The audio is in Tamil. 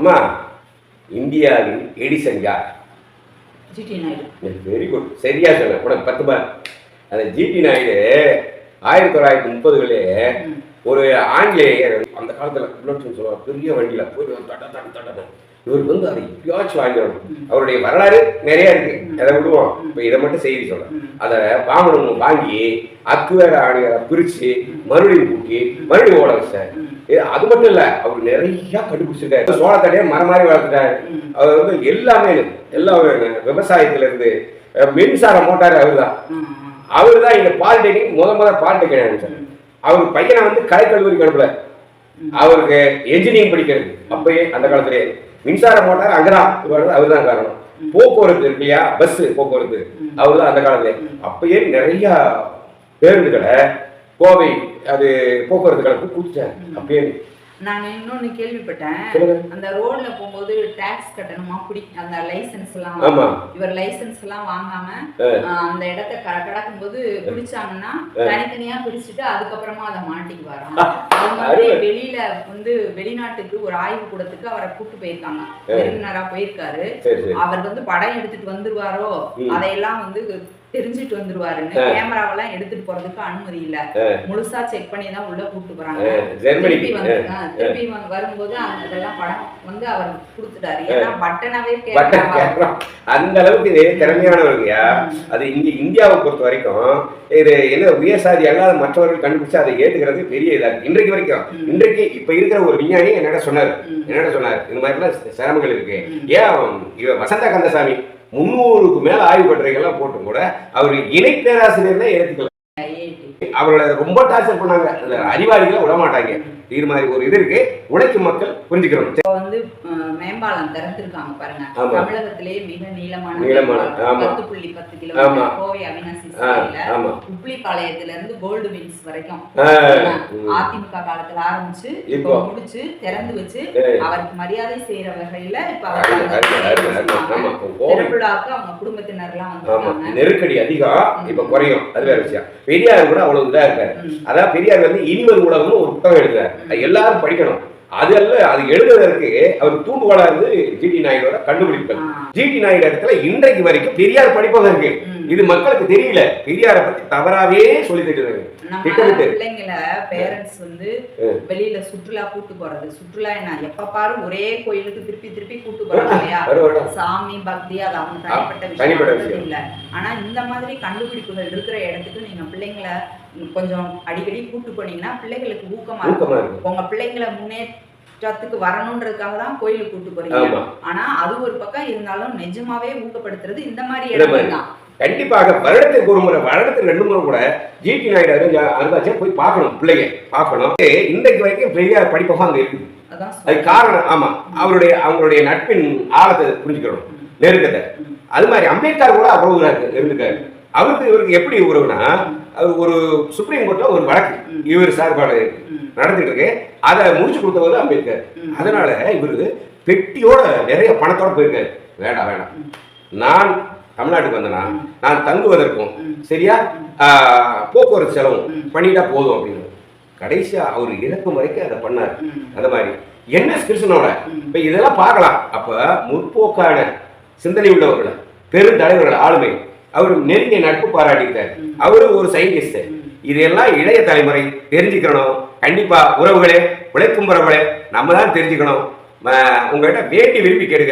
அம்மா இந்தியாவின் எடிசன் யார்? வெரி குட் சரியா சொன்ன. உனக்கு பத்து பார் அந்த ஜிடி நாயுடு ஆயிரத்தி தொள்ளாயிரத்தி முப்பதுகளே. ஒரு ஆங்கிலேயர் அந்த காலத்துல புல்லட்னு சொல்லுவாங்க பெரிய வண்டியில போய் தட தட தட. இவருக்கு வந்து அதை எப்பயாச்சும் வாங்கிடணும் அவருடைய வரலாறு நிறைய இருக்கு. அதை விடுவோம்? இப்போ இதை மட்டும் செய்தி சொல்றேன். அதை வாங்கணும் வாங்கி அக்குவேர ஆணையரை பிரிச்சு மறுபடியும் கூட்டி மறுபடியும் ஓட வச்சார். அது மட்டும் இல்ல அவர் நிறைய கண்டுபிடிச்சிருக்காரு. சோளத்தடையே மரம் மாதிரி வளர்த்துட்டாரு. அவர் வந்து எல்லாமே எல்லாமே விவசாயத்துல இருந்து மின்சார மோட்டார் அவர் தான் ம், அவர் தான் இங்க பாலிடெக்னிக் முத முத பாலிடெக்னிக் அவர் பையனை வந்து கலைக்கல்லூரிக்கு அனுப்பல. அவருக்கு என்ஜினியரிங் படிக்கிறது. அப்பயே அந்த காலத்திலே மின்சார மோட்டார் அங்கதான் அவர் தான் காரணம். போக்குவரத்து இருக்கு இல்லையா? பஸ் போக்குவரத்து. அவர் தான் அந்த காலத்திலே. அப்பயே நிறைய பேருந்துகளை கோவை அது போக்குவரத்து கழகத்துக்கு கொடுத்துட்டாரு அப்பயே நான் இன்னொன்னு கேள்விப்பட்டேன். அந்த ரோட்ல போகும்போது டாக்ஸ் கட்டணுமா? குடி அந்த லைசென்ஸ் எல்லாம். இவர் லைசென்ஸ் எல்லாம் வாங்காம அந்த இடத்த கடக்கும் போது பிடிச்சாங்கன்னா தனித்தனியா பிரிச்சுட்டு அதுக்கப்புறமா அதை மாட்டிக்குவாராம் அது மாதிரி வெளியில வந்து வெளிநாட்டுக்கு ஒரு ஆய்வு கூடத்துக்கு அவரை கூட்டு போயிருக்காங்க. விருந்தினரா போயிருக்காரு. அவர் வந்து படம் எடுத்துட்டு வந்துருவாரோ. அதையெல்லாம் வந்து தெரிஞ்சுட்டு வந்துருவாருன்னு கேமராவெல்லாம் எடுத்துட்டு போறதுக்கு அனுமதி இல்ல. முழுசா செக் பண்ணி தான் உள்ள கூட்டு போறாங்க. திருப்பி வந்து திருப்பி வரும்போது அந்த இதெல்லாம் படம் வந்து அவர் கொடுத்துட்டாரு. ஏன்னா பட்டனாவே அந்த அளவுக்கு இது திறமையானவருங்கயா அது இங்க இந்தியாவை பொறுத்த வரைக்கும் இது என்ன உயர் சாதி அல்லாத மற்றவர்கள் கண்டுபிடிச்சு அதை ஏத்துக்கிறது பெரிய இதா இன்றைக்கு வரைக்கும். இன்றைக்கு இப்ப இருக்கிற ஒரு விஞ்ஞானி என்னடா சொன்னாரு. என்னடா சொன்னாரு. இந்த மாதிரிலாம் சிரமங்கள் இருக்கு. ஏன் இவ வசந்த கந்தசாமி. முன்னூறுக்கு மேல ஆய்வு கட்டுரைகள்லாம் போட்டும் கூட அவர் இணை பேராசிரியர் தான் ஏத்துக்கல. அவர்களை ரொம்ப டார்ச்சர் பண்ணாங்க. அறிவாளிகளை விட மாட்டாங்க இது மாதிரி ஒரு இது இருக்கு. உழைக்கும் மக்கள் புரிஞ்சுக்கிறோம் இப்போ வந்து மேம்பாலம் திறந்திருக்காங்க பாருங்க. தமிழகத்திலேயே மிக நீளமான நீளமான. பத்து புள்ளி பத்து. கிலோமீட்டர் கோவை அவினாசி உப்ளி பாளையத்துல இருந்து கோல்டு வின்ஸ் வரைக்கும். அதிமுக காலத்துல ஆரம்பிச்சு இப்போ. முடிச்சு திறந்து வச்சு. அவருக்கு மரியாதை செய்யற வகையில இப்ப. திருவிழாக்கு அவங்க குடும்பத்தினர்லாம் வந்திருக்காங்க. நெருக்கடி அதிகம். இப்ப குறையும். அது வேற விஷயம். பெரியார் கூட அவ்வளவு இதா இருக்காரு. அதான் பெரியார் வந்து இனிமது உலகம்னு ஒரு புத்தகம் எழுதுறாரு அது எல்லாரும் படிக்கணும் அது அல்ல அது எழுதுறதுக்கு அவர் தூண்டுகோலா இருந்து ஜிடி நாயுடோட கண்டுபிடிப்புகள் ஆ. ஜிடி நாயுடு இடத்துல இன்றைக்கு வரைக்கும் பெரியார் ம். இது மக்களுக்கு தெரியல பெரியாரை பத்தி தவறாவே சொல்லி திட்டமிட்டு. பிள்ளைங்களை பேரண்ட்ஸ் வந்து வெளியில சுற்றுலா கூட்டு போறது சுற்றுலா என்ன எப்ப பாரு ஒரே கோயிலுக்கு திருப்பி திருப்பி கூட்டு போறாங்க இல்லையா. சாமி பக்தி அது அவங்க தனிப்பட்ட விஷயம். இல்ல ஆனா இந்த மாதிரி கண்டுபிடிப்புகள் இருக்கிற இடத்துக்கு நீங்க பிள்ளைங்களை கொஞ்சம் அடிக்கடி கூட்டு போனீங்கன்னா பிள்ளைகளுக்கு ஊக்கமா இருக்கும். உங்க பிள்ளைங்களை முன்னேற்றத்துக்கு வரணுன்றதுக்காக தான் கோயிலுக்கு கூட்டு போறீங்க. ஆனா அது ஒரு பக்கம் இருந்தாலும் நிஜமாவே ஊக்கப்படுத்துறது இந்த மாதிரி. இடங்கள் தான். கண்டிப்பாக வருடத்துக்கு ஒரு முறை வருடத்துக்கு ரெண்டு முறை கூட ஜிடி நாயுடு அருங்காட்சியகம் போய் பார்க்கணும் பிள்ளைங்க பார்க்கணும். இன்றைக்கு வரைக்கும் பெரியார் படிப்பகம் அங்க இருக்குது அதான் அது. காரணம் ஆமா. அவருடைய அவங்களுடைய நட்பின் ஆழத்தை புரிஞ்சுக்கணும் நெருக்கத்தை. அது மாதிரி அம்பேத்கர் கூட அவ்வளவு இருந்துக்காரு. அவருக்கு இவருக்கு எப்படி உறவுனா அவர் ஒரு சுப்ரீம் கோர்ட்ல ஒரு வழக்கு இவர் சார்பான ம். நடந்துட்டு இருக்கு. அதை முடிச்சு கொடுத்தவர் அம்பேத்கர். அதனால இவரு பெட்டியோட நிறைய பணத்தோட போயிருக்காரு. வேண்டாம் வேண்டாம். நான் தமிழ்நாட்டுக்கு வந்தேனா நான் தங்குவதற்கும். சரியா? போக்குவரத்து செலவும். பண்ணிட்டா போதும் அப்படின்னு. கடைசியா அவர் இறக்கும் வரைக்கும் அதை பண்ணார். அந்த மாதிரி. என்ன கிருஷ்ணனோட. இப்ப இதெல்லாம் பார்க்கலாம். அப்ப முற்போக்கான சிந்தனை உள்ளவர்கள் பெருந்தலைவர்கள் ஆளுமை. அவர் நெருங்கிய நட்பு பாராட்டியிருக்காரு அவரு ஒரு சயின்டிஸ்ட் இதெல்லாம் இளைய தலைமுறை தெரிஞ்சுக்கணும். கண்டிப்பா உறவுகளே உழைக்கும் உறவுகளே நம்ம தான் தெரிஞ்சுக்கணும். உங்கள்கிட்ட வேண்டி விரும்பி கேட்க